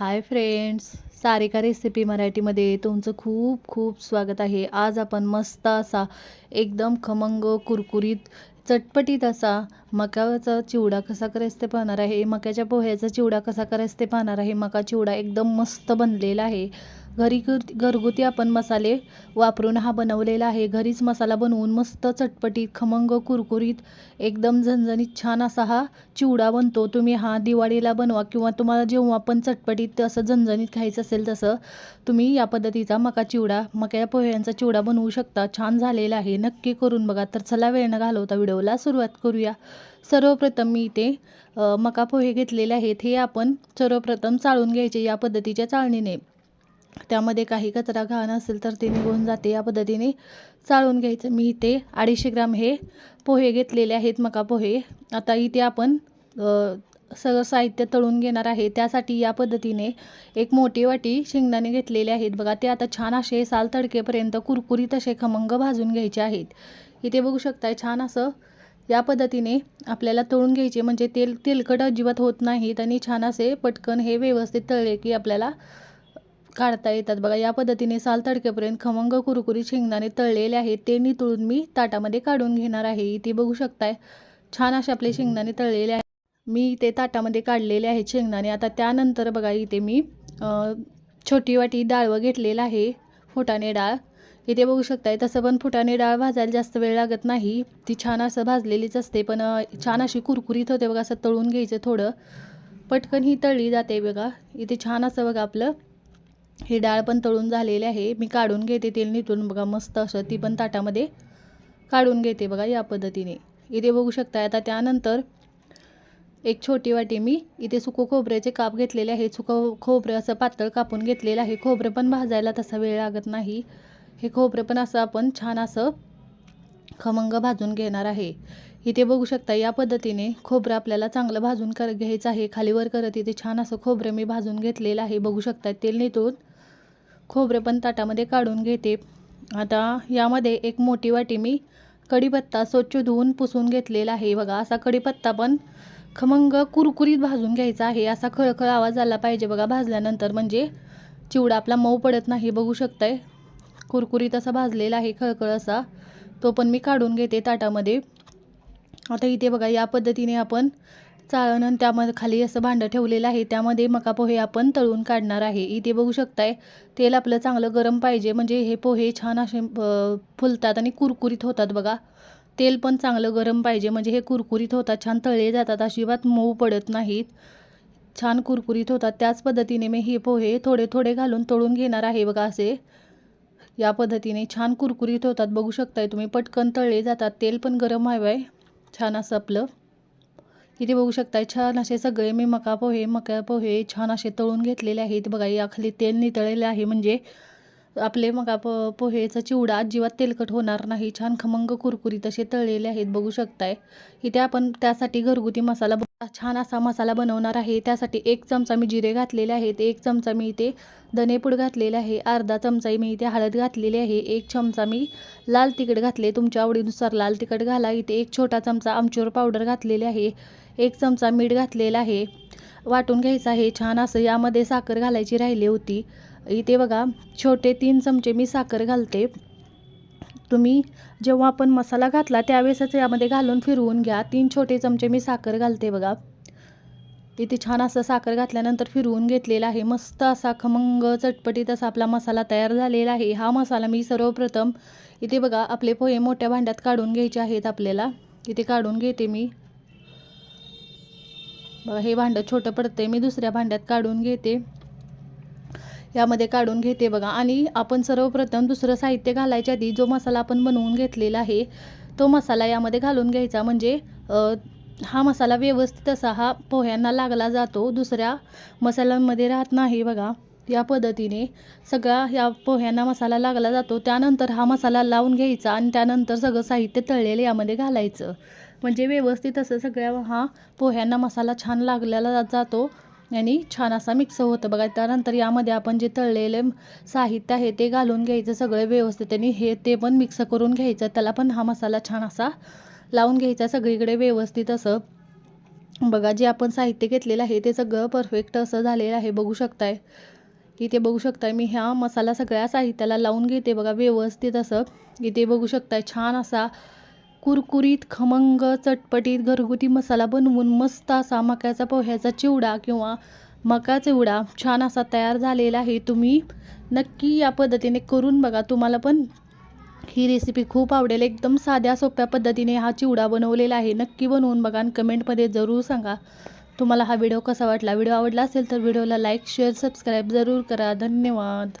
Hi friends Sarika recipe मराठीमध्ये तुमचं खूप खूप स्वागत आहे. आज आपण मस्त असा एकदम खमंग कुरकुरीत चटपटीत असा मकाचा चिवडा कसा करायचं ते पाहणार आहे. मक्याच्या पोह्याचा चिवडा कसा करायचं ते पाहणार आहे. मका चिवडा एकदम मस्त बनलेला आहे. घरी घ- घरगुती आपण मसाले वापरून हा बनवलेला आहे. घरीच मसाला बनवून मस्त चटपटीत खमंग कुरकुरीत एकदम झणझणीत छान असा हा चिवडा बनतो. तुम्ही हा दिवाळीला बनवा किंवा तुम्हाला जेव्हा पण चटपटीत असं झणझणीत खायचं असेल तसं तुम्ही या पद्धतीचा मका चिवडा मक्या पोह्यांचा चिवडा बनवू शकता. छान झालेला आहे. नक्की करून बघा. तर चला वेळ न घालवता व्हिडिओला सुरुवात करूया. सर्वप्रथम मी इथे मका पोहे घेतलेले आहेत. हे आपण सर्वप्रथम चाळून घ्यायचे या पद्धतीच्या चाळणीने. त्यामध्ये काही कचरा घाण असेल तर ते निघून जाते. या पद्धतीने चाळून घ्यायचं. मी इथे अडीचशे ग्राम हे पोहे घेतलेले आहेत मका पोहे. आता इथे आपण सगळं साहित्य तळून घेणार आहे. त्यासाठी या पद्धतीने एक मोठी वाटी शेंगदाणे घेतलेले आहेत. बघा ते आता छान असे साल तडकेपर्यंत कुरकुरीत असे खमंग भाजून घ्यायचे आहेत. इथे बघू शकताय छान असं या पद्धतीने आपल्याला तळून घ्यायचे. म्हणजे तेल तेलकट अजिबात होत नाहीत आणि छान असे पटकन हे व्यवस्थित तळले की आपल्याला काढता येतात. बघा या पद्धतीने साल तडकेपर्यंत खमंग कुरकुरीत शेंगदाणे तळलेले आहेत. ते नितळून मी ताटामध्ये काढून घेणार आहे. इथे बघू शकताय छान असे आपले शेंगदाणे तळलेले आहेत. मी इथे ताटामध्ये काढलेले आहेत शेंगदाणे. आता त्यानंतर बघा इथे मी छोटी वाटी डाळवं घेतलेलं आहे फुटाणे डाळ. इथे बघू शकताय तसं पण फुटाणे डाळ भाजायला जास्त वेळ लागत नाही. ती छान असं भाजलेलीच असते पण छान अशी कुरकुरीत होते बघा असं तळून घ्यायचं थोडं. पटकन ही तळली जाते बघा. इथे छान असं बघा आपलं ही डाळ पण तळून झालेली आहे. मी काढून घेते तेल निथून बघा मस्त असं ती पण ताटामध्ये काढून घेते बघा या पद्धतीने. इथे बघू शकता आता त्यानंतर एक छोटी वाटी मी इथे सुकं खोबऱ्याचे काप घेतलेले आहे सुकं खोबरं असं पातळ कापून घेतलेलं आहे. खोबरं पण भाजायला तसा वेळ लागत नाही. हे खोबरं पण असं आपण छान असं खमंग भाजून घेणार आहे. इथे बघू शकता या पद्धतीने खोबरं आपल्याला चांगलं भाजून कर घ्यायचं आहे. खालीवर करत इथे छान असं खोबरं मी भाजून घेतलेलं आहे. बघू शकता तेल नितून खोबरं पण ताटामध्ये काढून घेते. आता यामध्ये एक मोठी वाटी मी कढीपत्ता स्वच्छ धुवून पुसून घेतलेला आहे. बघा असा कढीपत्ता पण खमंग कुरकुरीत भाजून घ्यायचा आहे. असा खळखळ आवाज आला पाहिजे बघा भाजल्यानंतर. म्हणजे चिवडा आपला मऊ पडत नाही बघू शकताय. कुरकुरीत असा भाजलेला आहे खळखळ असा. तो पण मी काढून घेते ताटामध्ये. आता इथे बघा या पद्धतीने आपण चाळण आणि त्यामध्ये खाली असं भांडं ठेवलेलं आहे. त्यामध्ये मका पोहे आपण तळून काढणार आहे. इथे बघू शकताय तेल आपलं चांगलं गरम पाहिजे. म्हणजे हे पोहे छान असे फुलतात आणि कुरकुरीत होतात बघा. तेल पण चांगलं गरम पाहिजे. म्हणजे हे कुरकुरीत होतात छान तळले जातात. अजिबात मऊ पडत नाहीत. छान कुरकुरीत होतात. त्याच पद्धतीने मी हे पोहे थोडे थोडे घालून तळून घेणार आहे बघा असे. या पद्धतीने छान कुरकुरीत होतात. बघू शकताय तुम्ही पटकन तळले जातात. तेल पण गरम हवं आहे छान असं आपलं. इथे बघू शकताय छान असे सगळे मी मका पोहे मका पोहे छान असे तळून घेतलेले आहेत. बघा याखाली तेल नितळलेले आहे. म्हणजे आपले मका पो पोहेचा चिवडा अजिबात तेलकट होणार नाही. छान खमंग कुरकुरीत असे तळलेले आहेत. बघू शकताय. इथे आपण त्यासाठी घरगुती मसाला छान असा मसाला बनवणार आहे. त्यासाठी एक चमचा मी जिरे घातलेले आहेत. एक चमचा मी इथे धनेपूड घातलेले आहे. अर्धा चमचा मी इथे हळद घातलेली आहे. एक चमचा मी लाल तिखट घातले. तुमच्या आवडीनुसार लाल तिखट घाला. इथे एक छोटा चमचा आमचूर पावडर घातलेले आहे. एक चमचा मीठ घातलेला आहे. वाटून घ्यायचं आहे. छान असं यामध्ये साखर घालायची राहिली होती. इथे बघा छोटे तीन चमचे मी साखर घालते. तुम्ही जेव्हा आपण मसाला घातला त्यावेळेसच यामध्ये घालून फिरवून घ्या. तीन छोटे चमचे मी साखर घालते बघा. इथे छान असं साखर घातल्यानंतर फिरवून घेतलेला आहे. मस्त असा खमंग चटपटीत असा आपला मसाला तयार झालेला आहे. हा मसाला मी सर्वप्रथम इथे बघा आपले पोहे मोठ्या भांड्यात काढून घ्यायचे आहेत आपल्याला. इथे काढून घेते मी. बघा हे भांडं छोटं पडतंय मी दुसऱ्या भांड्यात काढून घेते. यामध्ये काढून घेते बघा. आणि आपण सर्वप्रथम दुसरं साहित्य घालायच्या आधी जो मसाला आपण बनवून घेतलेला आहे तो मसाला यामध्ये घालून घ्यायचा. म्हणजे हा मसाला व्यवस्थित असा हा पोह्यांना लागला जातो. दुसऱ्या मसाल्यांमध्ये राहत नाही बघा. या पद्धतीने सगळा या पोह्यांना मसाला लागला जातो. त्यानंतर हा मसाला लावून घ्यायचा आणि त्यानंतर सगळं साहित्य तळलेलं यामध्ये घालायचं. म्हणजे व्यवस्थित असं सगळ्या हा पोह्यांना मसाला छान लागलेला जातो आणि छान असा मिक्स होतं. बघा त्यानंतर यामध्ये आपण जे तळलेले साहित्य आहे ते घालून घ्यायचं सगळं व्यवस्थित आणि हे ते पण मिक्स करून घ्यायचं. त्याला पण हा मसाला छान असा लावून घ्यायचा सगळीकडे व्यवस्थित असं. बघा जे आपण साहित्य घेतलेलं आहे ते सगळं परफेक्ट असं झालेलं आहे. बघू शकताय. इथे बघू शकताय मी ह्या मसाला सगळ्या साहित्याला लावून घेते बघा व्यवस्थित असं. इथे बघू शकताय छान असा कुरकुरीत खमंग चटपटीत घरगुती मसाला बनवून मस्त असा मक्याचा पोह्याचा चिवडा किंवा मका चिवडा छान असा तयार झालेला आहे. तुम्ही नक्की या पद्धतीने करून बघा. तुम्हाला पण ही रेसिपी खूप आवडेल. एकदम साध्या सोप्या पद्धतीने हा चिवडा बनवलेला आहे. नक्की बनवून बघा आणि कमेंटमध्ये जरूर सांगा. तुम्हाला हा व्हिडिओ कसा वाटला? व्हिडिओ आवडला असेल तर व्हिडिओला लाईक शेअर सबस्क्राईब जरूर करा. धन्यवाद.